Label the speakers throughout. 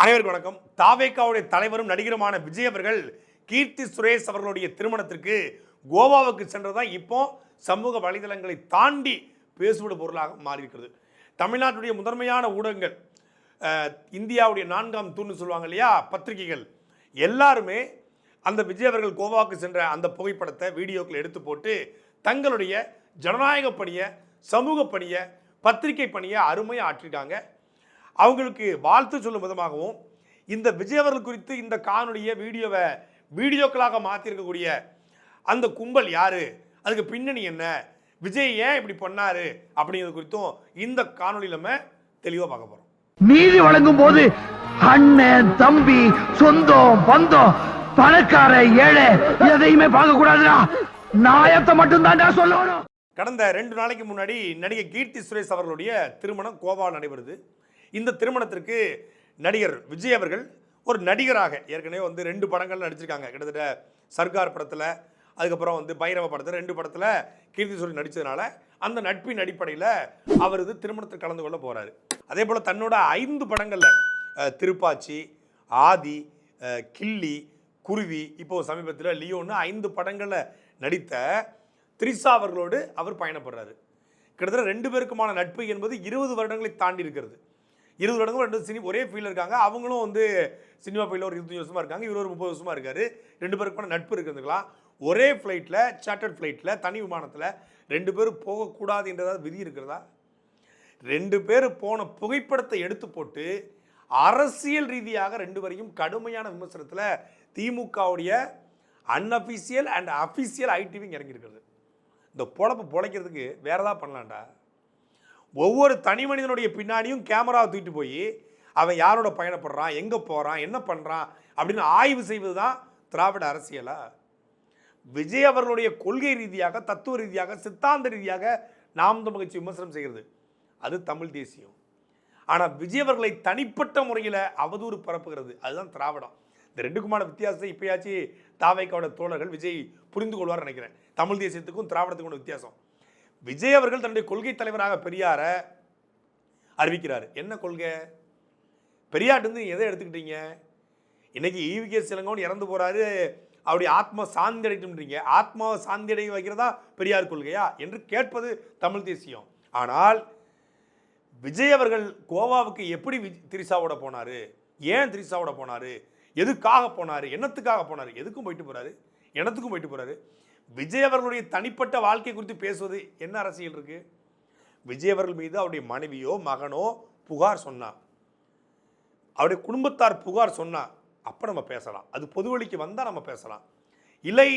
Speaker 1: அனைவருக்கும் வணக்கம். தாவேக்காவுடைய தலைவரும் நடிகருமான விஜய் அவர்கள் கீர்த்தி சுரேஷ் அவர்களுடைய திருமணத்திற்கு கோவாவுக்கு சென்றதான் இப்போ சமூக வலைதளங்களை தாண்டி பேசுபடு பொருளாக மாறியிருக்கிறது. தமிழ்நாட்டுடைய முதன்மையான ஊடகங்கள் இந்தியாவுடைய நான்காம் தூண்னு சொல்லுவாங்க இல்லையா பத்திரிகைகள் எல்லாருமே அந்த விஜய் அவர்கள் கோவாவுக்கு சென்ற அந்த புகைப்படத்தை வீடியோக்கள் எடுத்து போட்டு தங்களுடைய ஜனநாயக பணியை சமூக பணியை பத்திரிகை பணியை அருமையாக ஆற்றிட்டாங்க. அவங்களுக்கு வாழ்த்து சொல்லும் விதமாகவும் இந்த விஜய் அவர்கள் குறித்து இந்த காணொலியை வீடியோவை வீடியோக்களாக மாற்றிருக்கக்கூடிய அந்த கும்பல் யாரு? அதுக்கு பின்னணி என்ன? விஜய் ஏன் இப்படி பண்ணாரு? அப்படிங்கிறது குறித்தும் இந்த காணொலியில் நம்ம தெளிவாக பார்க்க போகிறோம்
Speaker 2: நீதி வழங்கும் போது அண்ணன் தம்பி சொந்தம் பந்தம் பணக்கார ஏழை எதையுமே பார்க்க கூடாதுடா. நாயத்தை மட்டும் தான்டா சொல்லணும்.
Speaker 1: கடந்த ரெண்டு நாளைக்கு முன்னாடி நடிகை கீர்த்தி சுரேஷ் அவர்களுடைய திருமணம் கோவாவில் நடைபெறுது. இந்த திருமணத்திற்கு நடிகர் விஜய் அவர்கள் ஒரு நடிகராக ஏற்கனவே வந்து ரெண்டு படங்கள் நடிச்சிருக்காங்க. கிட்டத்தட்ட சர்க்கார் படத்தில் அதுக்கப்புறம் வந்து பைரவ படத்தில் ரெண்டு படத்தில் கீர்த்தி சொல்லி நடித்ததுனால அந்த நட்பின் அடிப்படையில் அவர் இது திருமணத்தில் கலந்து கொள்ள போகிறாரு அதே போல் தன்னோட ஐந்து படங்களில் திருப்பாச்சி ஆதி கிள்ளி கில்லி குருவி இப்போ சமீபத்தில் லியோன்னு ஐந்து படங்களில் நடித்த த்ரிஷா அவர்களோடு அவர் பயணப்படுறாரு. கிட்டத்தட்ட ரெண்டு பேருக்குமான நட்பு என்பது இருபது வருடங்களை தாண்டி இருக்கிறது. இருபது வருடங்கள் ரெண்டு சினி ஒரே ஃபீல்டில் இருக்காங்க. அவங்களும் வந்து சினிமா ஃபீல்டில் ஒரு இருபத்தஞ்சு வருஷமாக இருக்காங்க. இவர் ஒரு முப்பது வருஷமாக இருக்காரு. ரெண்டு பேருக்குமான நட்பு இருக்கிறதுக்கலாம் ஒரே ஃப்ளைட்டில் சார்ட்டர்ட் ஃப்ளைட்டில் தனி விமானத்தில் ரெண்டு பேரும் போகக்கூடாது என்றதாவது விதி இருக்கிறதா? ரெண்டு பேர் போன புகைப்படத்தை எடுத்து போட்டு அரசியல் ரீதியாக ரெண்டு பேரையும் கடுமையான விமர்சனத்தில் திமுகவுடைய unofficial and official IT wing இறங்கியிருக்கிறது. இந்த பொழப்பு பொழைக்கிறதுக்கு வேறு ஏதாவது பண்ணலாம்டா. ஒவ்வொரு தனி மனிதனுடைய பின்னாடியும் கேமராவை தூக்கிட்டு போய் அவன் யாரோட பயணப்படுறான் எங்கே போகிறான் என்ன பண்ணுறான் அப்படின்னு ஆய்வு செய்வது தான் திராவிட அரசியலா? விஜய் அவர்களுடைய கொள்கை ரீதியாக தத்துவ ரீதியாக சித்தாந்த ரீதியாக நாம் மகிழ்ச்சி விமர்சனம் செய்கிறது. அது தமிழ் தேசியம். ஆனால் விஜய் அவர்களை தனிப்பட்ட முறையில் அவதூறு பரப்புகிறது. அதுதான் திராவிடம். இந்த ரெண்டுக்குமான வித்தியாசத்தை இப்பயாச்சு தாவைக்காவோட தோழர்கள் விஜய் புரிந்து கொள்வார் நினைக்கிறேன். தமிழ் தேசியத்துக்கும் திராவிடத்துக்கும் வித்தியாசம். விஜய் அவர்கள் தன்னுடைய கொள்கை தலைவராக பெரியார அறிவிக்கிறார். என்ன கொள்கை? பெரியார்ட்டு எதை எடுத்துக்கிட்டீங்க? இன்னைக்கு ஈவிகே சிலங்கோன்னு இறந்து போறாரு. அவருடைய ஆத்மா சாந்தி அடையட்டும்ன்றீங்க. ஆத்மாவை சாந்தி அடைய வைக்கிறதா பெரியார் கொள்கையா? என்று கேட்பது தமிழ் தேசியம். ஆனால் விஜய் அவர்கள் கோவாவுக்கு எப்படி திரிசாவோட போனாரு? ஏன் திரிசாவோட போனாரு? எதுக்காக போனாரு? என்னத்துக்காக போனாரு? எதுக்கும் போயிட்டு போகிறாரு என்னத்துக்கும் போயிட்டு போகிறாரு விஜய் அவர்களுடைய தனிப்பட்ட வாழ்க்கை குறித்து பேசுவது என்ன அரசியல் இருக்கு? விஜய் அவர்கள் மீது அவருடைய மனைவியோ மகனோ புகார் சொன்னா அவருடைய குடும்பத்தார் புகார் சொன்னா அப்போ நம்ம பேசலாம். அது பொதுவெளிக்கு வந்தால் நம்ம பேசலாம். இல்லை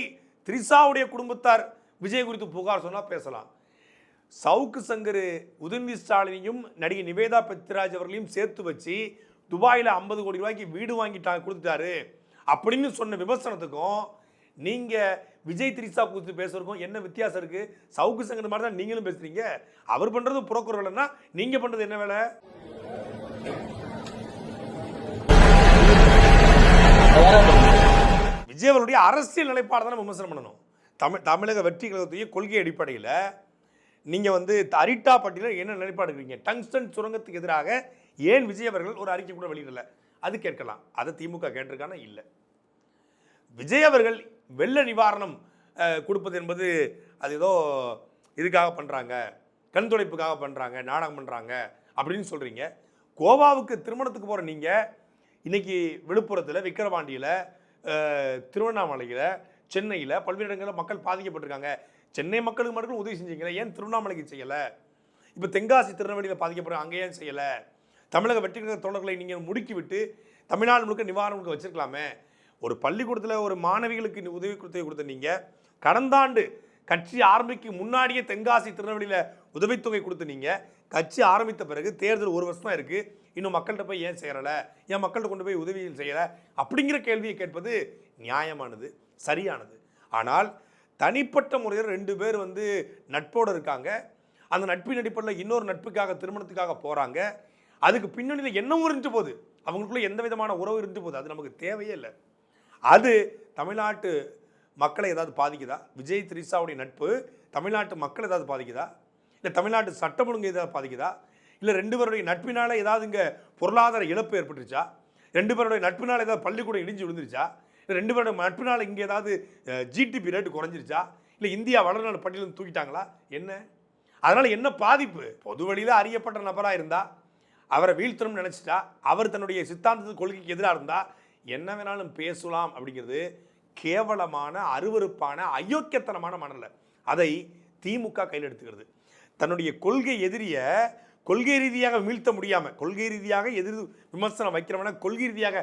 Speaker 1: திரிசாவுடைய குடும்பத்தார் விஜய் குறித்து புகார் சொன்னால் பேசலாம். சவுக்கு சங்கர் உதயநிதி ஸ்டாலினையும் நடிகை நிவேதா பத்ராஜ் அவர்களையும் சேர்த்து வச்சு துபாயில் ஐம்பது கோடி ரூபாய்க்கு வீடு வாங்கிட்டாங்க கொடுத்துட்டாரு. அப்படின்னு சொன்ன விமர்சனத்துக்கும் நீங்கள் விஜய் திரிசா கூத்து பேசுறதுக்கும் என்ன வித்தியாசம் இருக்குது சவுக்கு சங்கர் மாதிரி தான் நீங்களும் பேசுகிறீங்க அவர் பண்ணுறது புறக்குற வேலைன்னா நீங்கள் பண்ணுறது என்ன வேலை? விஜய் அவருடைய அரசியல் நிலைப்பாடு தான் விமர்சனம் பண்ணணும். தமிழ் தமிழக வெற்றி கழகத்துடைய கொள்கை அடிப்படையில் நீங்கள் வந்து அரிட்டா பட்டியலில் என்ன நிலைப்பாடு இருக்கிறீங்க டங்ஸ்டன் சுரங்கத்துக்கு எதிராக ஏன் விஜய் அவர்கள் ஒரு அறிக்கை கூட வெளியிடலை? அது கேட்கலாம். அதை திமுக கேட்டிருக்கானா? இல்லை. விஜய் அவர்கள் வெள்ள நிவாரணம் கொடுப்பது என்பது அது ஏதோ இதுக்காக பண்ணுறாங்க கண் துடைப்புக்காக பண்ணுறாங்க நாடகம் பண்ணுறாங்க அப்படின்னு சொல்கிறீங்க கோவாவுக்கு திருமணத்துக்கு போகிற நீங்கள் இன்றைக்கி விழுப்புரத்தில் விக்கிரவாண்டியில் திருவண்ணாமலையில் சென்னையில் பல்வேறு இடங்களில் மக்கள் பாதிக்கப்பட்டிருக்காங்க. சென்னை மக்களுக்கு மட்டும் உதவி செஞ்சீங்களே? ஏன் திருவண்ணாமலைக்கு செய்யலை? இப்போ தென்காசி திருநெல்வேலியில் பாதிக்கப்படுற அங்கே ஏன் செய்யலை? தமிழக வெற்றி கழக தோழர்களை நீங்கள் முடுக்கி விட்டு தமிழ்நாடு முழுக்க நிவாரணம் வச்சுருக்கலாமே வச்சிருக்கலாமே? ஒரு பள்ளிக்கூடத்தில் ஒரு மாணவிகளுக்கு உதவி கொடுத்து கொடுத்த நீங்கள் கடந்த ஆண்டு கட்சி ஆரம்பிக்கு முன்னாடியே தென்காசி திருநெல்வேலியில் உதவித்தொகை கொடுத்த நீங்கள் கட்சி ஆரம்பித்த பிறகு தேர்தல் ஒரு வருஷம் தான் இருக்குது இன்னும் மக்கள்கிட்ட போய் ஏன் செய்கிறலை ஏன் மக்கள்கிட்ட கொண்டு போய் உதவிகள் செய்யலை அப்படிங்கிற கேள்வியை கேட்பது நியாயமானது சரியானது. ஆனால் தனிப்பட்ட முறையில் ரெண்டு பேர் வந்து நட்போடு இருக்காங்க. அந்த நட்பின் அடிப்படையில் இன்னொரு நட்புக்காக திருமணத்துக்காக போகிறாங்க அதுக்கு பின்னணியில் என்னவும் இருந்துட்டு போகுது? அவங்களுக்குள்ளே எந்த விதமான உறவு இருந்துட்டு போகுது? அது நமக்கு தேவையே இல்லை. அது தமிழ்நாட்டு மக்களை ஏதாவது பாதிக்குதா? விஜய் திரிசாவுடைய நட்பு தமிழ்நாட்டு மக்களை ஏதாவது பாதிக்குதா? இல்லை தமிழ்நாட்டு சட்டம் ஒழுங்கு ஏதாவது பாதிக்குதா? இல்லை ரெண்டு பேருடைய நட்பினால் ஏதாவது இங்கே பொருளாதார இழப்பு ஏற்பட்டுருச்சா? ரெண்டு பேருடைய நட்பினால் ஏதாவது பள்ளிக்கூடம் இடிஞ்சு விழுந்துருச்சா? இல்லை ரெண்டு பேருடைய நட்பினால் இங்கே ஏதாவது ஜிடிபி ரேட்டு குறைஞ்சிருச்சா? இல்லை இந்தியா வளர்நாடு பட்டியலில் தூக்கிட்டாங்களா? என்ன? அதனால் என்ன பாதிப்பு? பொது வழியில் அறியப்பட்ட நபராக இருந்தால் அவரை வீழ்த்தணும்னு நினச்சிட்டா அவர் தன்னுடைய சித்தாந்தத்து கொள்கைக்கு எதிராக இருந்தால் என்ன வேணாலும் பேசலாம் அப்படிங்கிறது கேவலமான அருவருப்பான அயோக்கியத்தனமான மனநிலை. அதை திமுக கையில் எடுத்துக்கிறது. தன்னுடைய கொள்கை எதிரியை கொள்கை ரீதியாக வீழ்த்த முடியாமல் கொள்கை ரீதியாக எதிர் விமர்சனம் வைக்கிறவன கொள்கை ரீதியாக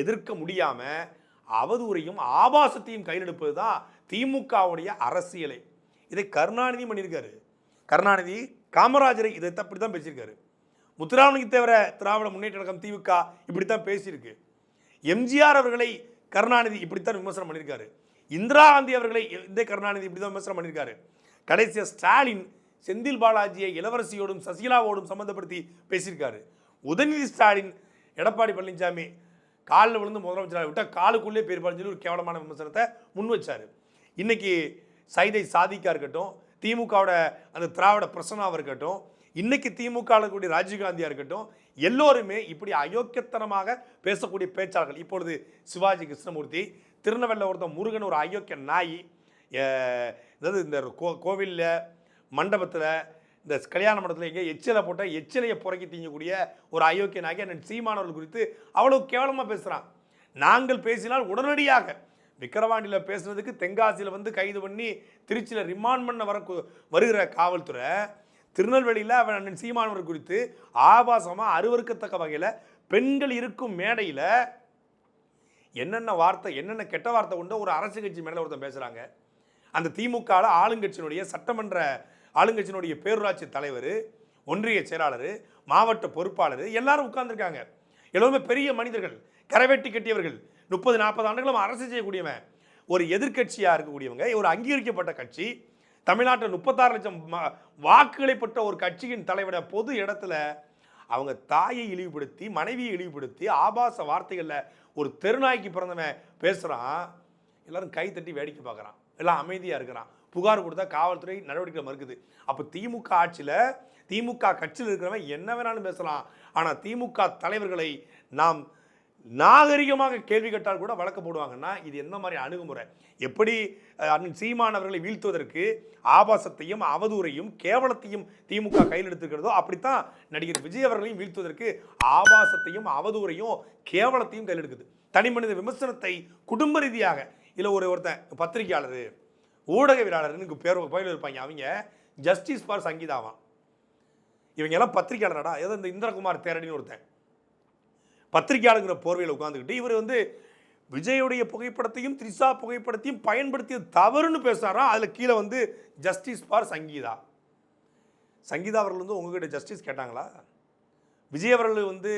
Speaker 1: எதிர்க்க முடியாமல் அவதூறையும் ஆபாசத்தையும் கையில் எடுப்பது தான் திமுகவுடைய அரசியலை. இதை கருணாநிதி பண்ணியிருக்காரு. கருணாநிதி காமராஜரை இதை அப்படி தான் பேசியிருக்காரு. முத்துராமலிங்க தேவர திராவிட முன்னேற்ற கழகம் திமுக இப்படித்தான் பேசியிருக்கு. எம்ஜிஆர் அவர்களை கருணாநிதி இப்படித்தான் விமர்சனம் பண்ணியிருக்காரு. இந்திரா காந்தி அவர்களை இந்த கருணாநிதி இப்படி தான் விமர்சனம் பண்ணியிருக்காரு. கடைசியாக ஸ்டாலின் செந்தில் பாலாஜியை இளவரசியோடும் சசிகலாவோடும் சம்மந்தப்படுத்தி பேசியிருக்காரு. உதயநிதி ஸ்டாலின் எடப்பாடி பழனிசாமி காலில் விழுந்து முதலமைச்சராக விட்டால் காலுக்குள்ளே பேர் சொல்லி ஒரு கேவலமான விமர்சனத்தை முன் வச்சார். இன்றைக்கி சைதை சாதிக்கா இருக்கட்டும் திமுகவோட அந்த திராவிட பிரசனாவாக இருக்கட்டும் இன்றைக்கி திமுக கூடிய ராஜீவ்காந்தியாக இருக்கட்டும் எல்லோருமே இப்படி அயோக்கியத்தனமாக பேசக்கூடிய பேச்சாளர்கள். இப்பொழுது சிவாஜி கிருஷ்ணமூர்த்தி திருநெல்வேலியில் ஒருத்தன் முருகன் ஒரு அயோக்கிய நாய் அதாவது இந்த கோ கோவிலில் மண்டபத்தில் இந்த கல்யாண மண்டபத்தில் எங்கே எச்சிலை போட்டால் எச்சிலையை புறக்கி தீங்கக்கூடிய ஒரு அயோக்கிய நாயகி அண்ணன் சீமானவர்கள் குறித்து அவ்வளோ கேவலமாக பேசுகிறான் நாங்கள் பேசினால் உடனடியாக விக்கிரவாண்டியில் பேசுனதுக்கு தென்காசியில் வந்து கைது பண்ணி திருச்சியில் ரிமாண்ட் பண்ண வர வருகிற காவல்துறை திருநெல்வேலியில் அவன் அண்ணன் சீமானவர் குறித்து ஆபாசமாக அருவருக்கத்தக்க வகையில் பெண்கள் இருக்கும் மேடையில் என்னென்ன வார்த்தை என்னென்ன கெட்ட வார்த்தை உண்டோ ஒரு அரசு கட்சி மேலே ஒருத்தன் பேசுகிறாங்க அந்த திமுகவில் ஆளுங்கட்சியினுடைய சட்டமன்ற ஆளுங்கட்சியினுடைய பேரூராட்சி தலைவர் ஒன்றிய செயலாளர் மாவட்ட பொறுப்பாளர் எல்லாரும் உட்கார்ந்துருக்காங்க. எல்லோருமே பெரிய மனிதர்கள் கரைவெட்டி கட்டியவர்கள். முப்பது நாற்பது ஆண்டுகளும் அரசு செய்யக்கூடியவன். ஒரு எதிர்க்கட்சியாக இருக்கக்கூடியவங்க ஒரு அங்கீகரிக்கப்பட்ட கட்சி. தமிழ்நாட்டில் முப்பத்தாறு லட்சம் வாக்குகளை பெற்ற ஒரு கட்சியின் தலைவரை பொது இடத்துல அவங்க தாயை இழிவுபடுத்தி மனைவியை இழிவுபடுத்தி ஆபாச வார்த்தைகளில் ஒரு தெருநாய்க்கு பிறந்தவன் பேசுகிறான் எல்லாரும் கை தட்டி வேடிக்கை பார்க்குறான். எல்லாம் அமைதியாக இருக்கிறான். புகார் கொடுத்தா காவல்துறை நடவடிக்கை மறுக்குது. அப்போ திமுக ஆட்சியில் திமுக கட்சியில் இருக்கிறவன் என்ன வேணாலும் பேசலாம். ஆனால் திமுக தலைவர்களை நாம் நாகரிகமாக கேள்வி கேட்டால் கூட வழக்கு போடுவாங்கன்னா இது எந்த மாதிரி அணுகுமுறை? எப்படி அண்ணன் சீமான் அவர்களை வீழ்த்துவதற்கு ஆபாசத்தையும் அவதூறையும் கேவலத்தையும் திமுக கையில் எடுத்துக்கிறதோ அப்படித்தான் நடிகர் விஜய் அவர்களையும் வீழ்த்துவதற்கு ஆபாசத்தையும் அவதூறையும் கேவலத்தையும் கையில் எடுக்குது. தனி மனித விமர்சனத்தை குடும்ப ரீதியாக இல்லை ஒரு ஒருத்தன் பத்திரிகையாளர் ஊடகவியலாளர்னு பேர் பயில் இருப்பாங்க அவங்க ஜஸ்டிஸ் ஃபார் சங்கீதாவான் இவங்க எல்லாம் பத்திரிகையாளரடா? ஏதோ இந்த இந்திரகுமார் தேரடின்னு ஒருத்தன். பத்திரிகையாளருங்கிற போர்வையில் உட்காந்துக்கிட்டு இவர் வந்து விஜயுடைய புகைப்படத்தையும் த்ரிஷா புகைப்படத்தையும் பயன்படுத்தியது தவறுன்னு பேசுகிறாரா அதில் கீழே வந்து ஜஸ்டிஸ் ஃபார் சங்கீதா. சங்கீதா அவர்கள் வந்து உங்ககிட்ட ஜஸ்டிஸ் கேட்டாங்களா? விஜய் அவர்கள் வந்து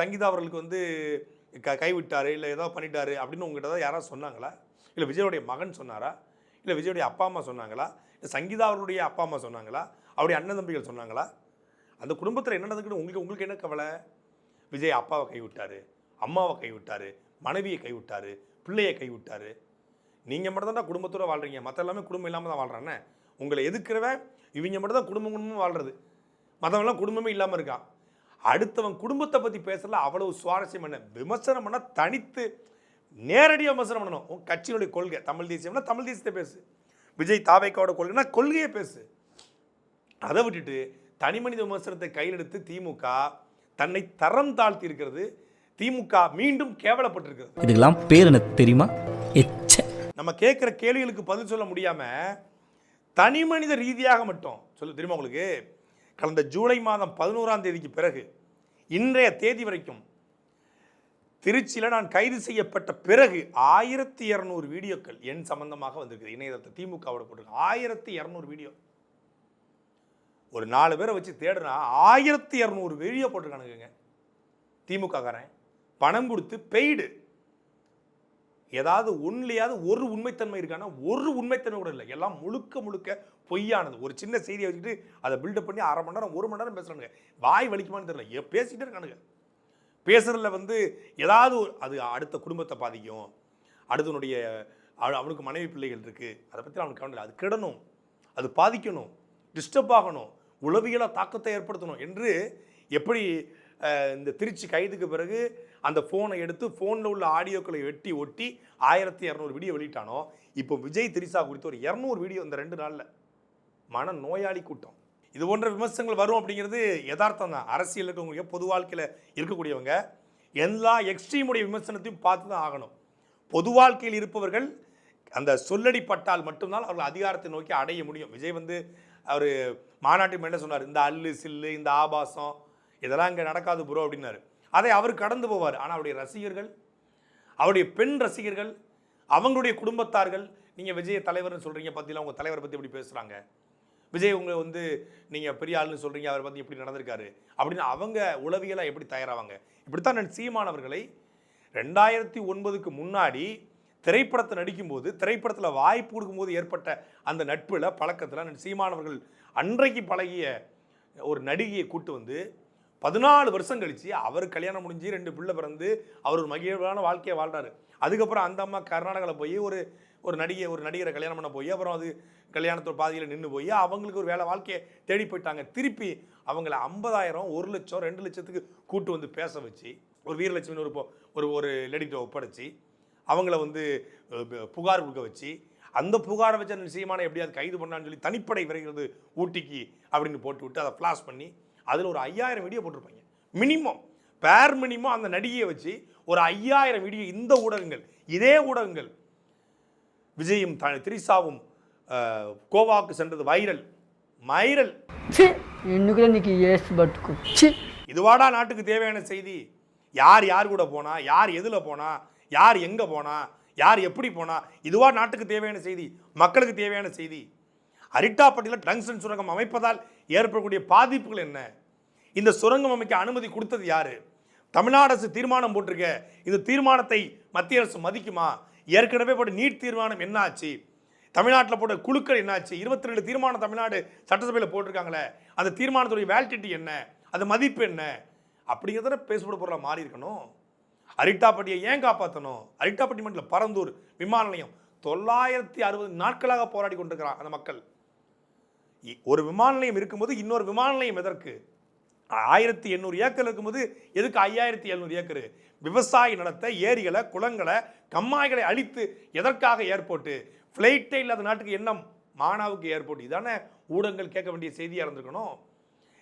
Speaker 1: சங்கீதா அவர்களுக்கு வந்து க கைவிட்டார் இல்லை ஏதோ பண்ணிட்டாரு அப்படின்னு உங்ககிட்ட தான் யாராவது சொன்னாங்களா? இல்லை விஜயோடைய மகன் சொன்னாரா? இல்லை விஜயோடைய அப்பா அம்மா சொன்னாங்களா? இல்லை சங்கீதா அவர்களுடைய அப்பா அம்மா சொன்னாங்களா? அவருடைய அண்ணன் தம்பிகள் சொன்னாங்களா? அந்த குடும்பத்தில் என்ன நடந்துக்கிட்டு உங்களுக்கு உங்களுக்கு என்ன கவலை? விஜய் அப்பாவை கைவிட்டார் அம்மாவை கைவிட்டாரு மனைவியை கைவிட்டாரு பிள்ளையை கைவிட்டார். நீங்கள் மட்டும் தான் குடும்பத்தோடு வாழ்கிறீங்க மற்ற எல்லாமே குடும்பம் இல்லாமல் தான் வாழ்கிறானே உங்களை எதுக்குறவன் இவங்க மட்டும் தான் குடும்பம் குடும்பம் வாழ்கிறது மற்றவங்களாம் குடும்பமே இல்லாமல் இருக்கான். அடுத்தவன் குடும்பத்தை பற்றி பேசல அவ்வளவு சுவாரஸ்யம் என்ன? விமர்சனம் பண்ணால் தனித்து நேரடியாக விமர்சனம் பண்ணணும். உன் கட்சியினுடைய கொள்கை தமிழ் தேசியம்னா தமிழ் தேசியத்தை பேசு. விஜய் தாவேக்காவோட கொள்கைனா கொள்கையை பேசு. அதை விட்டுட்டு தனிமனித விமர்சனத்தை கையில் எடுத்து திமுக தன்னை தரம் தாழ்த்தி இருக்கிறது திமுக மீண்டும் கேவலப்பட்டிருக்கிறது.
Speaker 3: இதுக்கெல்லாம் பேர் என்ன தெரியுமா? எச்ச.
Speaker 1: நம்ம கேட்குற கேள்விகளுக்கு பதில் சொல்ல முடியாம தனி மனித ரீதியாக மட்டும் சொல்ல தெரியுமா உங்களுக்கு? கடந்த ஜூலை மாதம் பதினோராம் தேதிக்கு பிறகு இன்றைய தேதி வரைக்கும் திருச்சியில் நான் கைது செய்யப்பட்ட பிறகு ஆயிரத்தி இரநூறு வீடியோக்கள் என் சம்பந்தமாக வந்திருக்குது. இணையதளத்தை திமுகவோட போட்டிருக்கு. ஆயிரத்தி இரநூறு வீடியோ. ஒரு நாலு பேரை வச்சு தேடுனா ஆயிரத்தி இரநூறு வீடியோ போட்டிருக்கானுங்க திமுககாரன் பணம் கொடுத்து பெய்டு ஏதாவது ஒன்லையாவது ஒரு உண்மைத்தன்மை இருக்கான்னா ஒரு உண்மைத்தன்மை கூட இல்லை. எல்லாம் முழுக்க முழுக்க பொய்யானது. ஒரு சின்ன செய்தியை வச்சுட்டு அதை பில்டப் பண்ணி அரை மணி நேரம் ஒரு மணி நேரம் பேசுகிறானுங்க வாய் வலிக்குமான்னு தெரியல. ஏ பேசிக்கிட்டே இருக்கானுங்க. பேசுகிறதில் வந்து ஏதாவது ஒரு அது அடுத்த குடும்பத்தை பாதிக்கும். அடுத்தனுடைய அவனுக்கு மனைவி பிள்ளைகள் இருக்குது அதை பற்றி அவனுக்கு கவனம் அது கிடணும். அது பாதிக்கணும். டிஸ்டர்ப் ஆகணும். உளவியலாக தாக்கத்தை ஏற்படுத்தணும் என்று எப்படி இந்த திருச்சி கைதுக்கு பிறகு அந்த ஃபோனை எடுத்து ஃபோனில் உள்ள ஆடியோக்களை வெட்டி ஒட்டி ஆயிரத்தி இரநூறு வீடியோ வெளியிட்டானோ இப்போ விஜய் திரிசா குறித்து ஒரு இரநூறு வீடியோ இந்த ரெண்டு நாளில். மன நோயாளி கூட்டம். இது போன்ற விமர்சனங்கள் வரும் அப்படிங்கிறது யதார்த்தம் தான். அரசியல் இருக்கவங்க பொது வாழ்க்கையில் இருக்கக்கூடியவங்க எல்லா எக்ஸ்ட்ரீமுடைய விமர்சனத்தையும் பார்த்து தான் ஆகணும். பொது வாழ்க்கையில் இருப்பவர்கள் அந்த சொல்லடிப்பட்டால் மட்டும்தான் அவர்கள் அதிகாரத்தை நோக்கி அடைய முடியும். விஜய் வந்து அவர் மாநாட்டு மேலே சொன்னார் இந்த அல்லு சில்லு இந்த ஆபாசம் இதெல்லாம் இங்கே நடக்காது ப்ரோ அப்படின்னாரு. அதை அவர் கடந்து போவார். ஆனால் அவருடைய ரசிகர்கள் அவருடைய பெண் ரசிகர்கள் அவங்களுடைய குடும்பத்தார்கள் நீங்கள் விஜய தலைவர்னு சொல்கிறீங்க பற்றிலாம் உங்கள் தலைவரை பற்றி எப்படி பேசுகிறாங்க விஜய் உங்களை வந்து நீங்கள் பெரிய ஆளுன்னு சொல்கிறீங்க அவரை பற்றி எப்படி நடந்திருக்காரு? அப்படின்னு அவங்க உளவியலாக எப்படி தயாராவாங்க? இப்படித்தான் நான் சீமானவர்களை ரெண்டாயிரத்தி ஒன்பதுக்கு முன்னாடி திரைப்படத்தை நடிக்கும்போது திரைப்படத்தில் வாய்ப்பு கொடுக்கும்போது ஏற்பட்ட அந்த நட்பில் பழக்கத்தில் நான் சீமானவர்கள் அன்றைக்கு பழகிய ஒரு நடிகையை கூட்டு வந்து பதினாலு வருஷம் கழித்து அவர் கல்யாணம் முடிஞ்சு ரெண்டு பிள்ளை பிறந்து அவர் ஒரு மகிழ்வான வாழ்க்கையை வாழ்றாரு. அதுக்கப்புறம் அந்த அம்மா கர்நாடகாவில் போய் ஒரு ஒரு நடிகை ஒரு நடிகரை கல்யாணம் பண்ண போய் அப்புறம் அது கல்யாணத்தோட பாதியில் நின்று போய் அவங்களுக்கு ஒரு வேலை வாழ்க்கையை தேடி போயிட்டாங்க. திருப்பி அவங்கள ஐம்பதாயிரம் ஒரு லட்சம் ரெண்டு லட்சத்துக்கு கூட்டு வந்து பேச வச்சு ஒரு வீரலட்சுமின்னு ஒரு ஒரு ஒரு லேடிகிட்ட ஒப்படைச்சி அவங்கள வந்து புகார் கொடுக்க வச்சு அந்த புகாரை வச்சு சீமானை எப்படியாவது கைது பண்ணான்னு சொல்லி தனிப்படை விரைகிறது ஊட்டிக்கு அப்படின்னு போட்டு விட்டு அதை ஃப்ளாஷ் பண்ணி அதில் ஒரு ஐயாயிரம் வீடியோ போட்டிருப்பாங்க. மினிமம் பேர் மினிமம் அந்த நடிகையை வச்சு ஒரு ஐயாயிரம் வீடியோ இந்த ஊடகங்கள் இதே ஊடகங்கள் விஜயும் த திரிசாவும் கோவாக்கு சென்றது வைரல்
Speaker 4: மைரல்
Speaker 1: இதுவாடா நாட்டுக்கு தேவையான செய்தி? யார் யார் கூட போனா? யார் எதில் போனால் யார் எங்கே போனா? யார் எப்படி போனால் இதுவா நாட்டுக்கு தேவையான செய்தி மக்களுக்கு தேவையான செய்தி. அரிட்டாப்பட்டியில் டங்ஸ்டன் சுரங்கம் அமைப்பதால் ஏற்படக்கூடிய பாதிப்புகள் என்ன? இந்த சுரங்கம் அமைக்க அனுமதி கொடுத்தது யார்? தமிழ்நாடு அரசு தீர்மானம் போட்டிருக்க. இந்த தீர்மானத்தை மத்திய அரசு மதிக்குமா? ஏற்கனவே போட்ட நீட் தீர்மானம் என்ன ஆச்சு? தமிழ்நாட்டில் போட்ட குழுக்கள் என்னாச்சு இருபத்தி ரெண்டு தீர்மானம் தமிழ்நாடு சட்டசபையில் போட்டிருக்காங்களே அந்த தீர்மானத்துடைய வேலிடிட்டி என்ன? அது மதிப்பு என்ன? அப்படிங்கிறத பேசப்பட பொருளாக மாறி இருக்கணும். அரிட்டாப்பட்டியை ஏன் காப்பாற்றணும் அரிட்டாப்பட்டி மண்டல பரந்தூர் விமான நிலையம் தொள்ளாயிரத்தி அறுபது நாட்களாக போராடி கொண்டிருக்கிறான் அந்த மக்கள். இ- ஒரு விமான நிலையம் இருக்கும்போது இன்னொரு விமான நிலையம் எதற்கு? ஆயிரத்தி எண்ணூறு ஏக்கர் இருக்கும்போது எதுக்கு ஐயாயிரத்தி எழுநூறு ஏக்கர்? விவசாயி நடத்த ஏரிகளை குளங்களை கம்மாய்களை அழித்து எதற்காக ஏர்போர்ட்டு? ஃப்ளைட்டே இல்லாத நாட்டுக்கு என்ன மானாவுக்கு ஏர்போர்ட் இதானே ஊடகங்கள் கேட்க வேண்டிய செய்தியாக இருந்திருக்கணும்.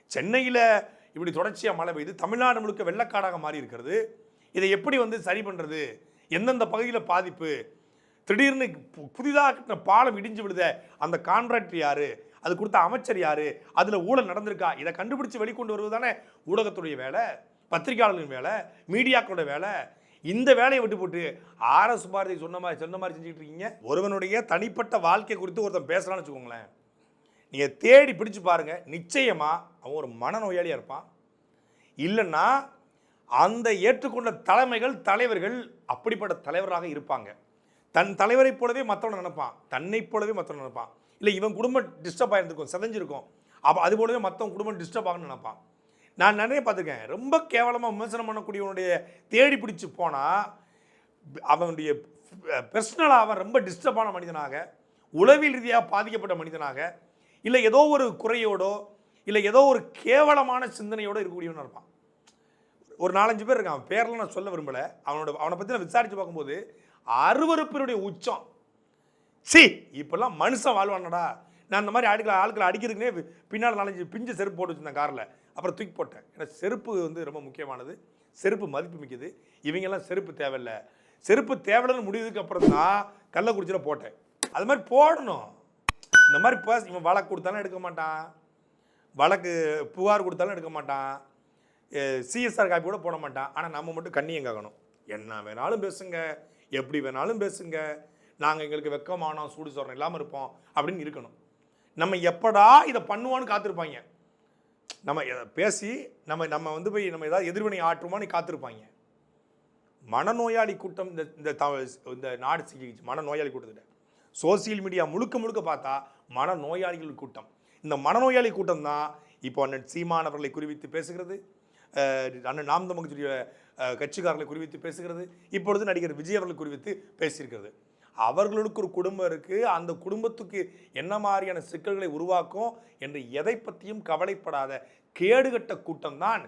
Speaker 1: சென்னையில் இப்படி தொடர்ச்சியாக மழை பெய்து தமிழ்நாடு முழுக்க வெள்ளக்காடாக மாறி இருக்கிறது இதை எப்படி வந்து சரி பண்ணுறது எந்தெந்த பகுதியில் பாதிப்பு? திடீர்னு பு- புதிதாக கட்டின பாலம் இடிஞ்சு விழுத அந்த கான்ட்ராக்டர் யார்? அது கொடுத்த அமைச்சர் யாரு? அதில் ஊழல் நடந்திருக்கா? இதை கண்டுபிடிச்சி வெளிக்கொண்டு வருவது தானே ஊடகத்துடைய வேலை பத்திரிகையாளர்களின் வேலை மீடியாக்களோட வேலை. இந்த வேலையை விட்டு போட்டு ஆர்எஸ் பாரதி சொன்ன மாதிரி சொன்ன மாதிரி செஞ்சுட்டு இருக்கீங்க. ஒருவனுடைய தனிப்பட்ட வாழ்க்கை குறித்து ஒருத்தன் பேசலாம்னு வச்சுக்கோங்களேன். நீங்கள் தேடி பிடிச்சு பாருங்கள் நிச்சயமாக அவன் ஒரு மனநோயாளியாக இருப்பான். இல்லைன்னா அந்த ஏற்றுக்கொண்ட தலைமைகள் தலைவர்கள் அப்படிப்பட்ட தலைவராக இருப்பாங்க. தன் தலைவரைப் போலவே மற்றவனை நினைப்பான். தன்னைப் போலவே மற்றவன் நினைப்பான். இல்லை இவன் குடும்பம் டிஸ்டர்ப் ஆகிருந்திருக்கும் செதஞ்சிருக்கும். அப்போ அது போலவே மற்றவன் குடும்பம் டிஸ்டர்ப் ஆகணும்னு நினைப்பான். நான் நிறைய பார்த்துருக்கேன். ரொம்ப கேவலமாக விமர்சனம் பண்ணக்கூடியவனுடைய தேடி பிடிச்சி போனால் அவனுடைய பர்சனலாக அவன் ரொம்ப டிஸ்டர்பான மனிதனாக உளவியல் ரீதியாக பாதிக்கப்பட்ட மனிதனாக இல்லை ஏதோ ஒரு குறையோடோ இல்லை ஏதோ ஒரு கேவலமான சிந்தனையோடு இருக்கக்கூடியவனாக இருப்பான். ஒரு நாலஞ்சு பேர் இருக்கான். அவன் நான் சொல்ல விரும்பலை. அவனோட அவனை பற்றி நான் விசாரித்து பார்க்கும்போது அருவருப்பினுடைய உச்சம். சி இப்போல்லாம் மனுஷன் வாழ்வானடா. நான் அந்த மாதிரி ஆட்களை ஆட்களை அடிக்கிறதுக்குனே பின்னால் நாலஞ்சு பிஞ்சு செருப்பு போட்டு வச்சிருந்தேன் காரில். அப்புறம் தூக்கி போட்டேன். ஏன்னா செருப்பு வந்து ரொம்ப முக்கியமானது. செருப்பு மதிப்பு மிக்கது. இவங்கெல்லாம் செருப்பு தேவையில்லை. செருப்பு தேவையில்லைன்னு முடிவுக்கு அப்புறம் தான் கள்ளக்குறிச்சியில் போட்டேன். அது மாதிரி போடணும். இந்த மாதிரி பேச இவன் வழக்கு கொடுத்தாலும் எடுக்க மாட்டான். வழக்கு புகார் கொடுத்தாலும் எடுக்க மாட்டான். சிஎஸ்ஆர் காப்பி கூட போட மாட்டான். ஆனால் நம்ம மட்டும் கண்ணியம் கேட்கணும் என்ன வேணாலும் பேசுங்க. எப்படி வேணாலும் பேசுங்க. நாங்கள் எங்களுக்கு வெக்கமானோம் சூடு சொல்கிறோம் இல்லாமல் இருப்போம் அப்படின்னு இருக்கணும். நம்ம எப்படா இதை பண்ணுவோன்னு காத்திருப்பாங்க. நம்ம பேசி நம்ம நம்ம வந்து போய் நம்ம ஏதாவது எதிர்வினை ஆற்றுமான்னு காத்திருப்பாங்க. மனநோயாளி கூட்டம் இந்த இந்த த- இந்த நாடு சிக்கிச்சு மனநோயாளி கூட்டத்திட்ட சோசியல் மீடியா முழுக்க முழுக்க பார்த்தா மனநோயாளிகள் கூட்டம். இந்த மனநோயாளி கூட்டம் தான் இப்போ அண்ணன் சீமான் குறிவித்து பேசுகிறது. அண்ணன் நாம் தமிழ்ச்சியுடைய கட்சிக்காரர்களை குறிவித்து பேசுகிறது. இப்பொழுது நடிகர் விஜய் அவர்களை குறிவித்து பேசியிருக்கிறது. அவர்களுக்கு ஒரு குடும்பம் இருக்குது அந்த குடும்பத்துக்கு என்ன மாதிரியான சிக்கல்களை உருவாக்கும் என்று எதை பற்றியும் கவலைப்படாத கேடுகட்ட கூட்டம் தான்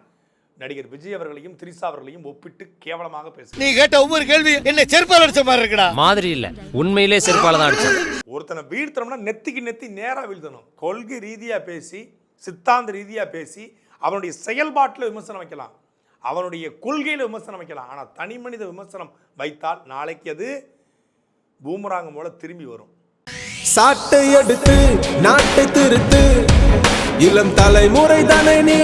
Speaker 1: நடிகர் விஜய் அவர்களையும் திரிசா அவர்களையும் ஒப்பிட்டு கேவலமாக பேசுகிறார்.
Speaker 5: நீ கேட்ட ஒவ்வொரு கேள்வி என்ன செருப்பால் அடிச்ச மாதிரி இருக்குடா.
Speaker 6: மாதிரி இல்ல. உண்மையிலே செருப்பால தான் அடிச்சேன்
Speaker 1: ஒருத்தனை வீழ்த்தணும்னா நெத்திக்கு நெத்தி நேராக வீழ்த்தணும். கொள்கை ரீதியாக பேசி சித்தாந்த ரீதியாக பேசி அவனுடைய செயல்பாட்டில் விமர்சனம் வைக்கலாம். அவனுடைய கொள்கையில் விமர்சனம் வைக்கலாம். ஆனால் தனி மனித விமர்சனம் வைத்தால் நாளைக்கு அது பூமராங்கம் போல திரும்பி வரும்.
Speaker 7: சாட்டை எடுத்து நாட்டை திருத்து இளம் தலைமுறை தானே நீ